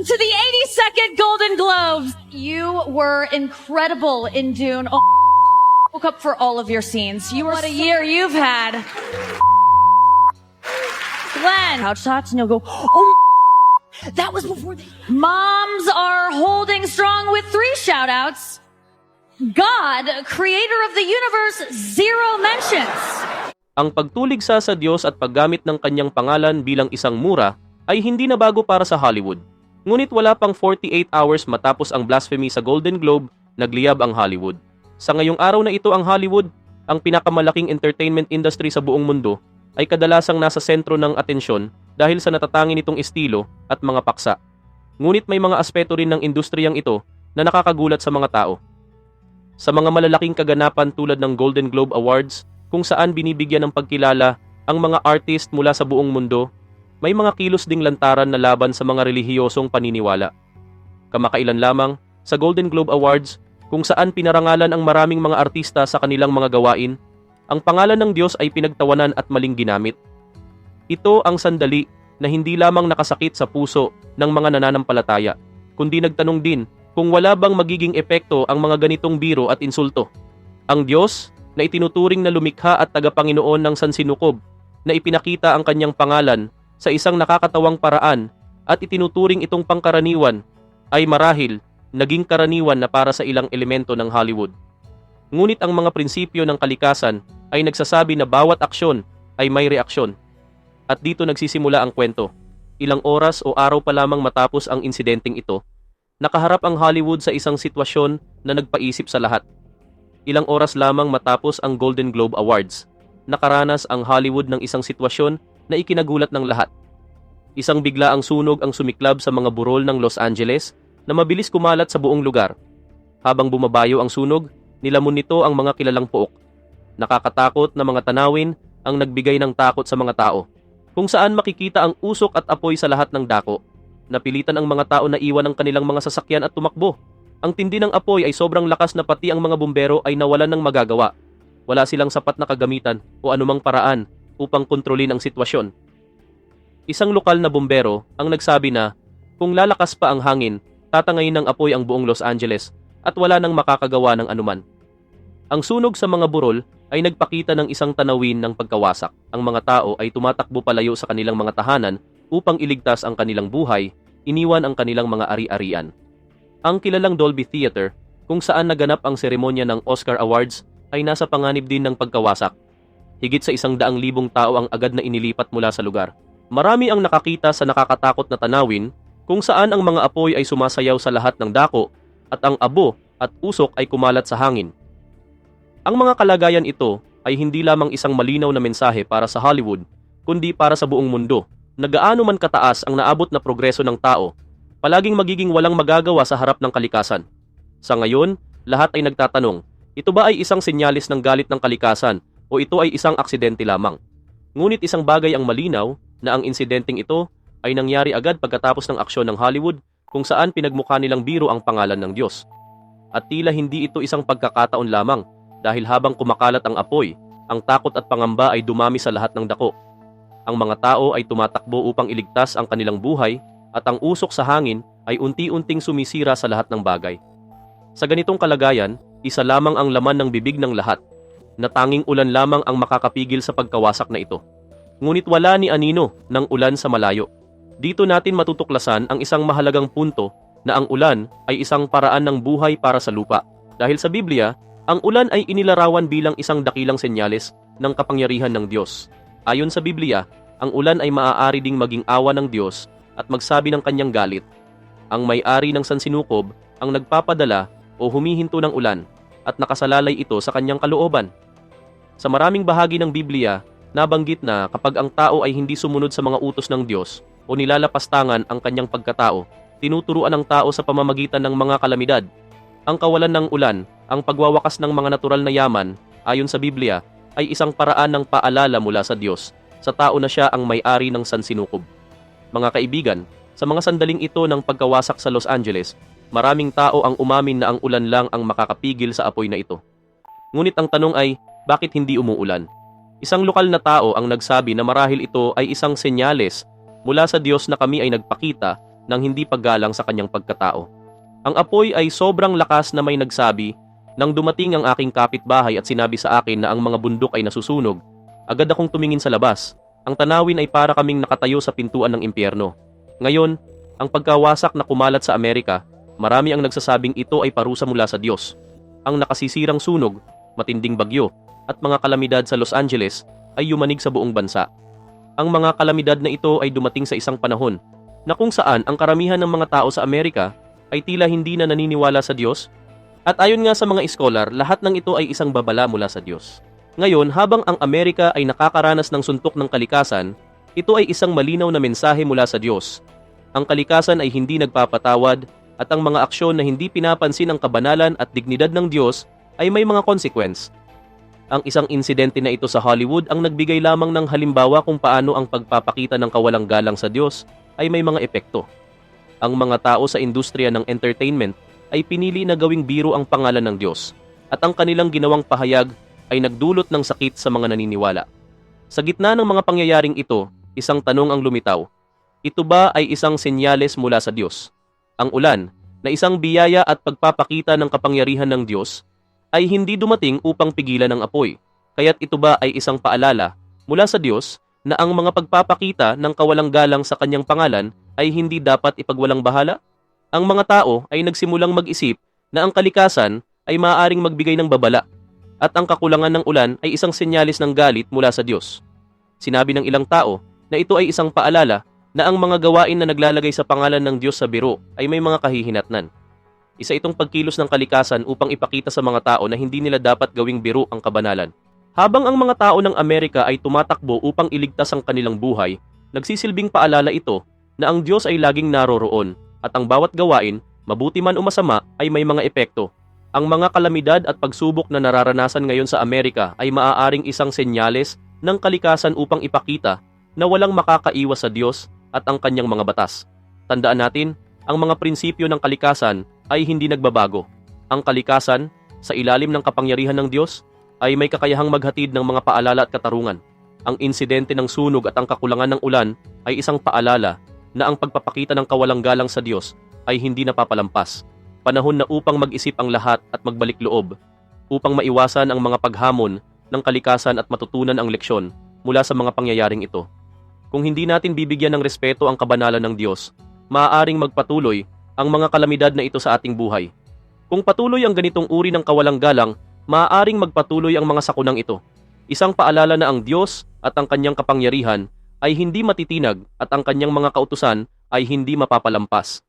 To the 82nd Golden Globes. You were incredible in Dune. Oh, woke up for all of your scenes. You were what a year you've had. Glenn, couch tots, and you'll go, oh, that was before the. Moms are holding strong with three shout outs. God, creator of the universe, zero mentions. Ang pagtuligsa sa Diyos at paggamit ng kanyang pangalan bilang isang mura ay hindi na bago para sa Hollywood. Ngunit wala pang 48 hours matapos ang blasphemy sa Golden Globe, nagliyab ang Hollywood. Sa ngayong araw na ito ang Hollywood, ang pinakamalaking entertainment industry sa buong mundo, ay kadalasang nasa sentro ng atensyon dahil sa natatangin nitong estilo at mga paksa. Ngunit may mga aspeto rin ng industriyang ito na nakakagulat sa mga tao. Sa mga malalaking kaganapan tulad ng Golden Globe Awards, kung saan binibigyan ng pagkilala ang mga artist mula sa buong mundo, may mga kilos ding lantaran na laban sa mga relihiyosong paniniwala. Kamakailan lamang, sa Golden Globe Awards, kung saan pinarangalan ang maraming mga artista sa kanilang mga gawain, ang pangalan ng Diyos ay pinagtawanan at maling ginamit. Ito ang sandali na hindi lamang nakasakit sa puso ng mga nananampalataya, kundi nagtanong din kung wala bang magiging epekto ang mga ganitong biro at insulto. Ang Diyos na itinuturing na lumikha at tagapanginoon ng sansinukob na ipinakita ang kanyang pangalan sa isang nakakatawang paraan at itinuturing itong pangkaraniwan ay marahil naging karaniwan na para sa ilang elemento ng Hollywood. Ngunit ang mga prinsipyo ng kalikasan ay nagsasabi na bawat aksyon ay may reaksyon. At dito nagsisimula ang kwento. Ilang oras o araw pa lamang matapos ang insidenteng ito, nakaharap ang Hollywood sa isang sitwasyon na nagpaisip sa lahat. Ilang oras lamang matapos ang Golden Globe Awards, nakaranas ang Hollywood ng isang sitwasyon na ikinagulat ng lahat. Isang bigla ang sunog ang sumiklab sa mga burol ng Los Angeles na mabilis kumalat sa buong lugar. Habang bumabayo ang sunog, nilamon nito ang mga kilalang pook. Nakakatakot na mga tanawin ang nagbigay ng takot sa mga tao, kung saan makikita ang usok at apoy sa lahat ng dako. Napilitan ang mga tao na iwan ang kanilang mga sasakyan at tumakbo. Ang tindi ng apoy ay sobrang lakas na pati ang mga bumbero ay nawalan ng magagawa. Wala silang sapat na kagamitan o anumang paraan upang kontrolin ang sitwasyon. Isang lokal na bumbero ang nagsabi na kung lalakas pa ang hangin, tatangayin ng apoy ang buong Los Angeles at wala nang makakagawa ng anuman. Ang sunog sa mga burol ay nagpakita ng isang tanawin ng pagkawasak. Ang mga tao ay tumatakbo palayo sa kanilang mga tahanan upang iligtas ang kanilang buhay, iniwan ang kanilang mga ari-arian. Ang kilalang Dolby Theater, kung saan naganap ang seremonya ng Oscar Awards, ay nasa panganib din ng pagkawasak. Higit sa isang daang libong tao ang agad na inilipat mula sa lugar. Marami ang nakakita sa nakakatakot na tanawin kung saan ang mga apoy ay sumasayaw sa lahat ng dako at ang abo at usok ay kumalat sa hangin. Ang mga kalagayan ito ay hindi lamang isang malinaw na mensahe para sa Hollywood, kundi para sa buong mundo. Nagaano man kataas ang naabot na progreso ng tao, palaging magiging walang magagawa sa harap ng kalikasan. Sa ngayon, lahat ay nagtatanong, ito ba ay isang senyalis ng galit ng kalikasan o ito ay isang aksidente lamang? Ngunit isang bagay ang malinaw na ang insidenteng ito ay nangyari agad pagkatapos ng aksyon ng Hollywood kung saan pinagmukha nilang biro ang pangalan ng Diyos. At tila hindi ito isang pagkakataon lamang dahil habang kumakalat ang apoy, ang takot at pangamba ay dumami sa lahat ng dako. Ang mga tao ay tumatakbo upang iligtas ang kanilang buhay at ang usok sa hangin ay unti-unting sumisira sa lahat ng bagay. Sa ganitong kalagayan, isa lamang ang laman ng bibig ng lahat, na tanging ulan lamang ang makakapigil sa pagkawasak na ito. Ngunit wala ni anino ng ulan sa malayo. Dito natin matutuklasan ang isang mahalagang punto na ang ulan ay isang paraan ng buhay para sa lupa. Dahil sa Biblia, ang ulan ay inilarawan bilang isang dakilang senyales ng kapangyarihan ng Diyos. Ayon sa Biblia, ang ulan ay maaari ding maging awa ng Diyos at magsabi ng kanyang galit. Ang may-ari ng sansinukob ang nagpapadala o humihinto ng ulan at nakasalalay ito sa kanyang kalooban. Sa maraming bahagi ng Biblia, nabanggit na kapag ang tao ay hindi sumunod sa mga utos ng Diyos o nilalapastangan ang kanyang pagkatao, tinuturuan ng tao sa pamamagitan ng mga kalamidad. Ang kawalan ng ulan, ang pagwawakas ng mga natural na yaman, ayon sa Biblia, ay isang paraan ng paalala mula sa Diyos sa tao na siya ang may-ari ng sansinukob. Mga kaibigan, sa mga sandaling ito ng pagkawasak sa Los Angeles, maraming tao ang umamin na ang ulan lang ang makakapigil sa apoy na ito. Ngunit ang tanong ay, bakit hindi umuulan? Isang lokal na tao ang nagsabi na marahil ito ay isang senyales mula sa Diyos na kami ay nagpakita ng hindi paggalang sa kanyang pagkatao. Ang apoy ay sobrang lakas na may nagsabi nang dumating ang aking kapitbahay at sinabi sa akin na ang mga bundok ay nasusunog. Agad akong tumingin sa labas. Ang tanawin ay para kaming nakatayo sa pintuan ng impyerno. Ngayon, ang pagkawasak na kumalat sa Amerika, marami ang nagsasabing ito ay parusa mula sa Diyos. Ang nakasisirang sunog, matinding bagyo, at mga kalamidad sa Los Angeles ay yumanig sa buong bansa. Ang mga kalamidad na ito ay dumating sa isang panahon na kung saan ang karamihan ng mga tao sa Amerika ay tila hindi na naniniwala sa Diyos at ayon nga sa mga iskolar, lahat ng ito ay isang babala mula sa Diyos. Ngayon, habang ang Amerika ay nakakaranas ng suntok ng kalikasan, ito ay isang malinaw na mensahe mula sa Diyos. Ang kalikasan ay hindi nagpapatawad at ang mga aksyon na hindi pinapansin ang kabanalan at dignidad ng Diyos ay may mga consequence. Ang isang insidente na ito sa Hollywood ang nagbigay lamang ng halimbawa kung paano ang pagpapakita ng kawalang galang sa Diyos ay may mga epekto. Ang mga tao sa industriya ng entertainment ay pinili na gawing biro ang pangalan ng Diyos at ang kanilang ginawang pahayag ay nagdulot ng sakit sa mga naniniwala. Sa gitna ng mga pangyayaring ito, isang tanong ang lumitaw. Ito ba ay isang senyales mula sa Diyos? Ang ulan, na isang biyaya at pagpapakita ng kapangyarihan ng Diyos, ay hindi dumating upang pigilan ang apoy. Kaya't ito ba ay isang paalala mula sa Diyos na ang mga pagpapakita ng kawalang galang sa kanyang pangalan ay hindi dapat ipagwalang bahala? Ang mga tao ay nagsimulang mag-isip na ang kalikasan ay maaaring magbigay ng babala at ang kakulangan ng ulan ay isang senyalis ng galit mula sa Diyos. Sinabi ng ilang tao na ito ay isang paalala na ang mga gawain na naglalagay sa pangalan ng Diyos sa biro ay may mga kahihinatnan. Isa itong pagkilos ng kalikasan upang ipakita sa mga tao na hindi nila dapat gawing biro ang kabanalan. Habang ang mga tao ng Amerika ay tumatakbo upang iligtas ang kanilang buhay, nagsisilbing paalala ito na ang Diyos ay laging naroroon at ang bawat gawain, mabuti man o masama, ay may mga epekto. Ang mga kalamidad at pagsubok na nararanasan ngayon sa Amerika ay maaaring isang senyales ng kalikasan upang ipakita na walang makakaiwas sa Diyos at ang kanyang mga batas. Tandaan natin, ang mga prinsipyo ng kalikasan ay hindi nagbabago. Ang kalikasan, sa ilalim ng kapangyarihan ng Diyos, ay may kakayahang maghatid ng mga paalala at katarungan. Ang insidente ng sunog at ang kakulangan ng ulan ay isang paalala na ang pagpapakita ng kawalang galang sa Diyos ay hindi napapalampas. Panahon na upang mag-isip ang lahat at magbalik loob, upang maiwasan ang mga paghamon ng kalikasan at matutunan ang leksyon mula sa mga pangyayaring ito. Kung hindi natin bibigyan ng respeto ang kabanalan ng Diyos, maaaring magpatuloy ang mga kalamidad na ito sa ating buhay. Kung patuloy ang ganitong uri ng kawalang galang, maaaring magpatuloy ang mga sakunang ito. Isang paalala na ang Diyos at ang kanyang kapangyarihan ay hindi matitinag at ang kanyang mga kautusan ay hindi mapapalampas.